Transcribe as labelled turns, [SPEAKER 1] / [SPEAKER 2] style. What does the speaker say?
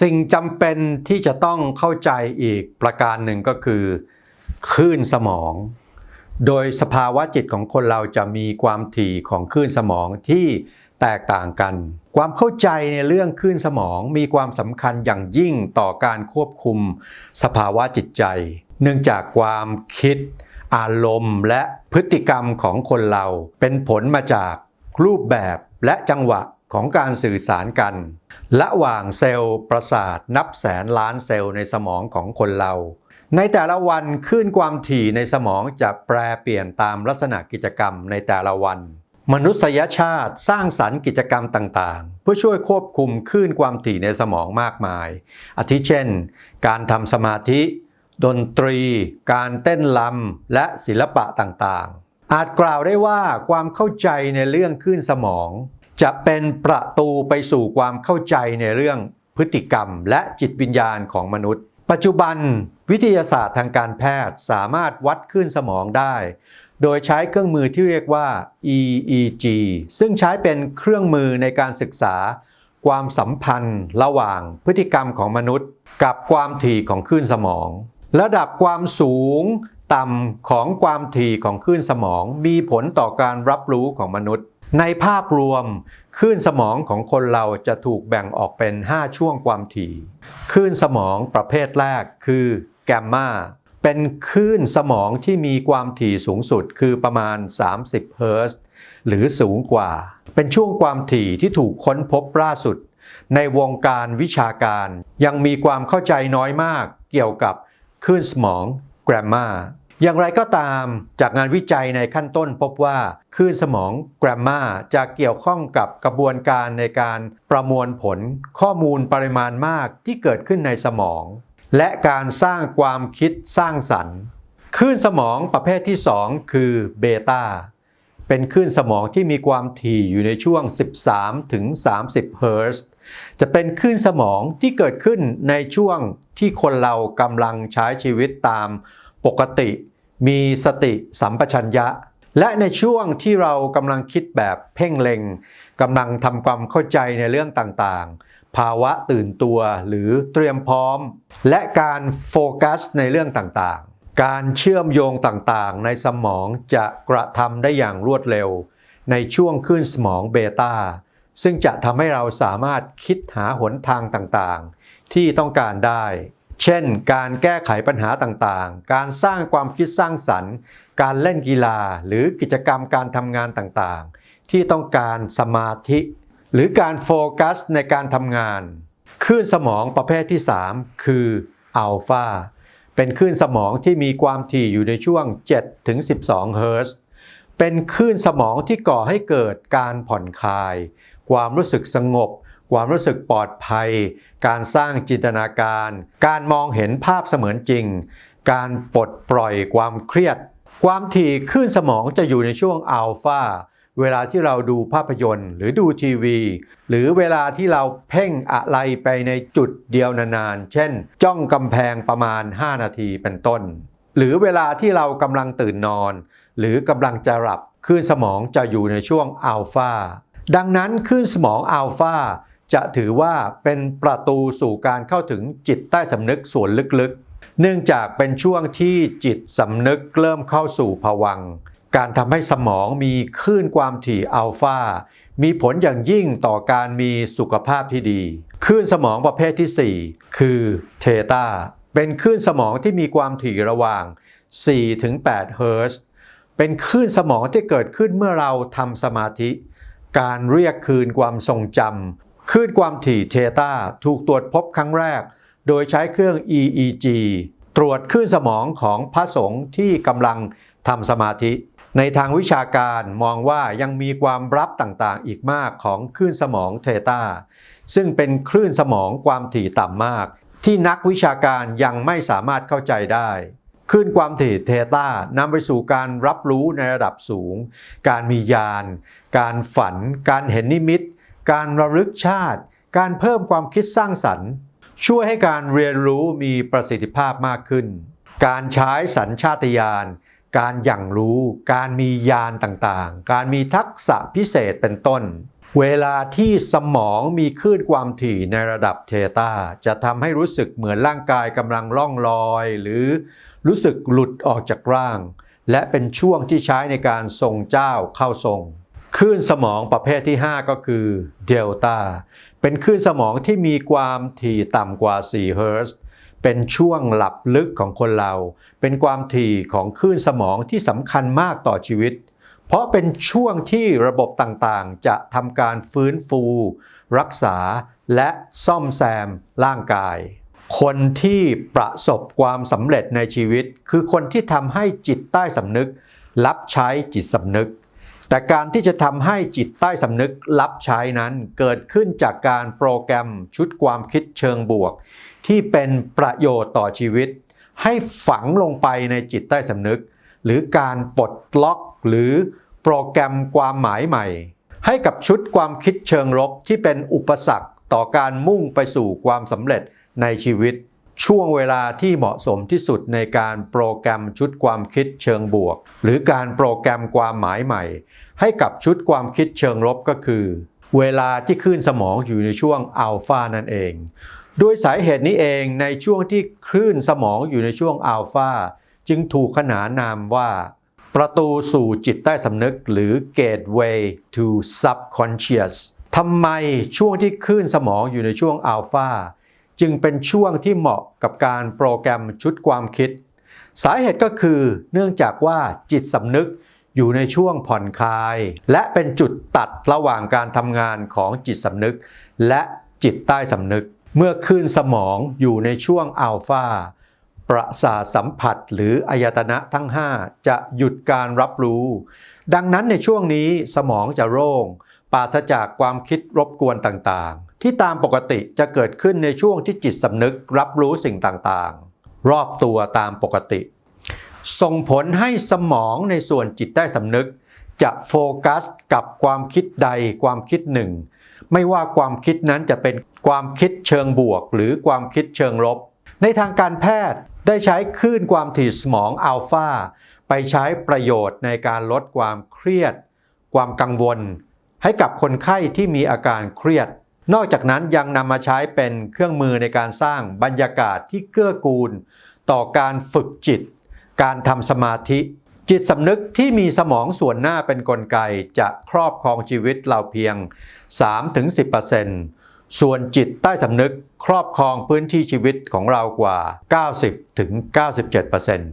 [SPEAKER 1] สิ่งจำเป็นที่จะต้องเข้าใจอีกประการหนึ่งก็คือคลื่นสมอง โดยสภาวะจิตของคนเราจะมีความถี่ของคลื่นสมองที่แตกต่างกัน ความเข้าใจในเรื่องคลื่นสมองมีความสำคัญอย่างยิ่งต่อการควบคุมสภาวะจิตใจ เนื่องจากความคิด อารมณ์ และพฤติกรรมของคนเราเป็นผลมาจากรูปแบบและจังหวะ ของการสื่อสารกัน ระหว่างเซลล์ประสาทนับแสนล้านเซลล์ในสมองของคนเรา ในแต่ละวันคลื่นความถี่ในสมองจะแปรเปลี่ยนตามลักษณะกิจกรรมในแต่ละวัน มนุษยชาติสร้างสรรค์กิจกรรมต่างๆ เพื่อช่วยควบคุมคลื่นความถี่ในสมองมากมาย อาทิเช่น การทำสมาธิ ดนตรี การเต้นรำและศิลปะต่างๆ อาจกล่าวได้ว่าความเข้าใจในเรื่องคลื่นสมอง จะเป็นประตูไปสู่ความเข้าใจในเรื่องพฤติกรรมและจิตวิญญาณของมนุษย์ ปัจจุบันวิทยาศาสตร์ทางการแพทย์สามารถวัดคลื่นสมองได้ โดยใช้เครื่องมือที่เรียกว่า EEG ซึ่งใช้เป็นเครื่องมือในการศึกษา ความสัมพันธ์ระหว่างพฤติกรรมของมนุษย์ กับความถี่ของคลื่นสมอง ระดับความสูงต่ำของความถี่ของคลื่นสมอง มีผลต่อการรับรู้ของมนุษย์ ในภาพรวมคลื่นสมองของคนเราจะถูกแบ่งออกเป็น 5 ช่วงความถี่คลื่นสมองประเภทแรกคือแกมมาเป็นคลื่นสมองที่มีความถี่สูงสุดคือประมาณ 30 เฮิรตซ์หรือสูงกว่า เป็นช่วงความถี่ที่ถูกค้นพบล่าสุด ในวงการวิชาการ ยังมีความเข้าใจน้อยมากเกี่ยวกับคลื่นสมองแกรมมา อย่างไรก็ตามจากงานวิจัยในขั้นต้นพบว่าคลื่นสมองแกรมมาจะเกี่ยวข้องกับกระบวนการในการประมวลผลข้อมูลปริมาณมากที่เกิดขึ้นในสมอง และการสร้างความคิดสร้างสรรค์คลื่นสมองประเภทที่ 2 คือเบต้าเป็นคลื่นสมองที่มีความถี่อยู่ในช่วง 13 ถึง 30 เฮิรตซ์จะเป็นคลื่นสมองที่เกิดขึ้นในช่วงที่คนเรากำลังใช้ชีวิตตามปกติ มีสติสัมปชัญญะ และในช่วงที่เรากำลังคิดแบบเพ่งเล็งกำลังทำความเข้าใจในเรื่องต่างๆ ภาวะตื่นตัวหรือเตรียมพร้อม และการโฟกัสในเรื่องต่างๆ การเชื่อมโยงต่างๆ ในสมองจะกระทำได้อย่างรวดเร็ว ในช่วงคลื่นสมองเบต้าซึ่งจะทำให้เราสามารถคิดหาหนทางต่างๆ ที่ต้องการได้ เช่น การแก้ไขปัญหาต่างๆ การสร้างความคิดสร้างสรรค์ การเล่นกีฬาหรือกิจกรรมการทำงานต่างๆ ที่ต้องการสมาธิ หรือการโฟกัสในการทำงานคลื่นสมองประเภทที่ 3 คืออัลฟาเป็นคลื่นสมองที่มีความถี่อยู่ในช่วง 7-12 เฮิรตซ์เป็นคลื่นสมองที่ก่อให้เกิดการผ่อนคลาย ความรู้สึกสงบ ความรู้สึกปลอดภัย การสร้างจินตนาการ การมองเห็นภาพเสมือนจริง การปลดปล่อยความเครียด ความถี่คลื่นสมองจะอยู่ในช่วงอัลฟาเวลาที่เราดูภาพยนตร์ หรือดูทีวี หรือเวลาที่เราเพ่งอะไรไปในจุดเดียวนานๆ เช่น จ้องกำแพงประมาณ 5 นาทีเป็นต้น หรือเวลาที่เรากำลังตื่นนอน หรือกำลังจะหลับคลื่นสมองจะอยู่ในช่วงอัลฟาดังนั้นคลื่นสมองอัลฟา จะถือว่าเป็นประตูสู่การเข้าถึงจิตใต้สำนึกส่วนลึกๆ เนื่องจากเป็นช่วงที่จิตสำนึกเริ่มเข้าสู่ภวังการทำให้สมองมีคลื่นความถี่อัลฟา มีผลอย่างยิ่งต่อการมีสุขภาพที่ดี คลื่นสมองประเภทที่ 4 คือเทตา เป็นคลื่นสมองที่มีความถี่ระหว่าง 4-8 เฮิร์ตซ์เป็นคลื่นสมองที่เกิดขึ้นเมื่อเราทำสมาธิ การเรียกคืนความทรงจำ คลื่นความถี่เทตาถูกตรวจพบครั้งแรก โดยใช้เครื่อง EEG ตรวจคลื่นสมองของพระสงฆ์ที่กำลังทำสมาธิ ในทางวิชาการมองว่ายังมีความรับต่างๆ อีกมากของคลื่นสมองเทตาซึ่งเป็นคลื่นสมองความถี่ต่ำมาก ที่นักวิชาการยังไม่สามารถเข้าใจได้คลื่นความถี่เทตานำไปสู่การรับรู้ในระดับสูง การมียาน การฝัน การเห็นนิมิต การระลึกชาติ การเพิ่มความคิดสร้างสรรค์ ช่วยให้การเรียนรู้มีประสิทธิภาพมากขึ้น การใช้สัญชาตญาณการอย่างรู้ การมียานต่างๆ การมีทักษะพิเศษเป็นต้น เวลาที่สมองมีคลื่นความถี่ในระดับเทตาจะทำให้รู้สึกเหมือนร่างกายกำลังล่องลอย หรือรู้สึกหลุดออกจากร่าง และเป็นช่วงที่ใช้ในการทรงเจ้าเข้าทรง คลื่นสมองประเภทที่ 5 ก็คือเดลต้าเป็นคลื่นสมองที่มีความถี่ต่ำกว่า 4 เฮิรตซ์เป็นช่วงหลับลึกของคนเรา เป็นความถี่ของคลื่นสมองที่สำคัญมากต่อชีวิต เพราะเป็นช่วงที่ระบบต่างๆ จะทำการฟื้นฟู รักษาและซ่อมแซมร่างกาย คนที่ประสบความสำเร็จในชีวิต คือคนที่ทำให้จิตใต้สำนึก รับใช้จิตสำนึก แต่การที่จะทำให้จิตใต้สำนึกรับใช้นั้นเกิดขึ้นจากการโปรแกรมชุดความคิดเชิงบวก ที่เป็นประโยชน์ต่อชีวิต ให้ฝังลงไปในจิตใต้สำนึก หรือการปลดล็อกหรือโปรแกรมความหมายใหม่ ให้กับชุดความคิดเชิงลบที่เป็นอุปสรรคต่อการมุ่งไปสู่ความสำเร็จในชีวิต ช่วงเวลาที่เหมาะสมที่สุดในการโปรแกรมชุดความคิดเชิงบวก หรือการโปรแกรมความหมายใหม่ ให้กับชุดความคิดเชิงลบก็คือ เวลาที่คลื่นสมองอยู่ในช่วงอัลฟานั่นเองโดยสาเหตุนี้เองในช่วงที่คลื่นสมองอยู่ในช่วงอัลฟาจึงถูกขนานนามว่า ประตูสู่จิตใต้สำนึกหรือ gateway to subconscious ทำไมช่วงที่คลื่นสมองอยู่ในช่วงอัลฟา จึงเป็นช่วงที่เหมาะกับการโปรแกรมชุดความคิด สาเหตุก็คือเนื่องจากว่าจิตสำนึกอยู่ในช่วงผ่อนคลาย และเป็นจุดตัดระหว่างการทำงานของจิตสำนึก และจิตใต้สำนึก เมื่อคลื่นสมองอยู่ในช่วงอัลฟาประสาสัมผัสหรืออายตนะทั้ง 5 จะหยุดการรับรู้ ดังนั้นในช่วงนี้สมองจะโล่งปราศจากความคิดรบกวนต่างๆ ที่ตามปกติจะเกิดขึ้นในช่วงที่จิตสำนึกรับรู้สิ่งต่างๆ รอบตัวตามปกติ ส่งผลให้สมองในส่วนจิตใต้สำนึก จะโฟกัสกับความคิดใดความคิดหนึ่ง ไม่ว่าความคิดนั้นจะเป็นความคิดเชิงบวก หรือความคิดเชิงลบ ในทางการแพทย์ได้ใช้คลื่นความถี่สมองอัลฟาไปใช้ประโยชน์ในการลดความเครียด ความกังวล ให้กับคนไข้ที่มีอาการเครียด นอกจากนั้นยังนำมาใช้เป็นเครื่องมือในการสร้างบรรยากาศที่เกื้อกูล ต่อการฝึกจิต การทำสมาธิ จิตสำนึกที่มีสมองส่วนหน้าเป็นนกลไกจะครอบครองชีวิตเราเพียง 3-10%ส่วนจิตใต้สำนึกครอบครองพื้นที่ชีวิตของเรากว่า 90-97%